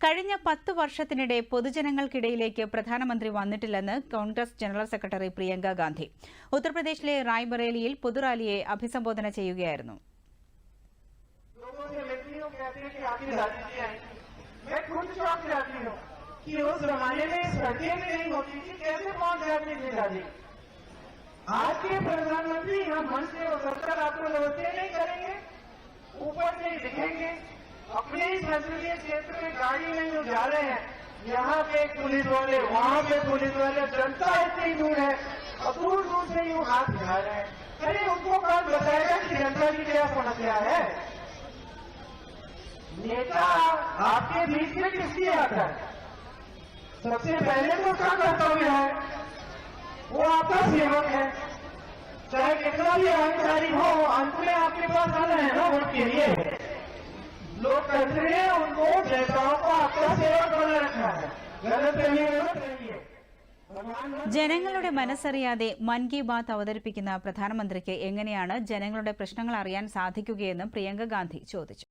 കഴിഞ്ഞ പത്ത് വർഷത്തിനിടെ പൊതുജനങ്ങൾക്കിടയിലേക്ക് പ്രധാനമന്ത്രി വന്നിട്ടില്ലെന്ന് Congress general secretary Priyanka Gandhi ഉത്തർപ്രദേശിലെ റായ്ബറേലിയിൽ പൊതുറാലിയെ അഭിസംബോധന ചെയ്യുകയായിരുന്നു लोगों से मिलती हूँ कहती है कि आपकी राजनीति आई मैं खुद चौंक जाती हूँ कि उस जमाने में सड़कें भी नहीं होती थी कैसे पहुंच जाती थी गाड़ी आज के प्रधानमंत्री यहाँ मंच से उतरकर आपको नमस्ते नहीं करेंगे ऊपर से ही दिखेंगे अपने ही संसदीय क्षेत्र में गाड़ी में जो जा रहे हैं। यहाँ पे पुलिस वाले, वहाँ पे पुलिस वाले, जनता इतनी दूर है। और दूर दूर से यूँ हाथ हिला रहे हैं। अरे उनको कौन बताएगा कि जनता की क्या समस्या है? नेता, आपके बीच में किस लिए आता है? सबसे पहले तो उसका कर्तव्य है। वो आपका सेवक है। चाहे कितना भी अहंकारी हो अंत में आपके पास आना है ना वोट के लिए। लोग कहते हैं उनको नेताओं को आपका सेवक बना रखा है गलत नहीं है गलत नहीं है भगवान ജനങ്ങളുടെ മനസ്സറിയാതെ മൻ കി ബാത്ത് അവതരിപ്പിക്കുന്ന പ്രധാനമന്ത്രിക്ക് എങ്ങനെയാണ് ജനങ്ങളുടെ പ്രശ്നങ്ങൾ അറിയാൻ സാധിക്കുകയെന്നും പ്രിയങ്ക ഗാന്ധി ചോദിച്ചു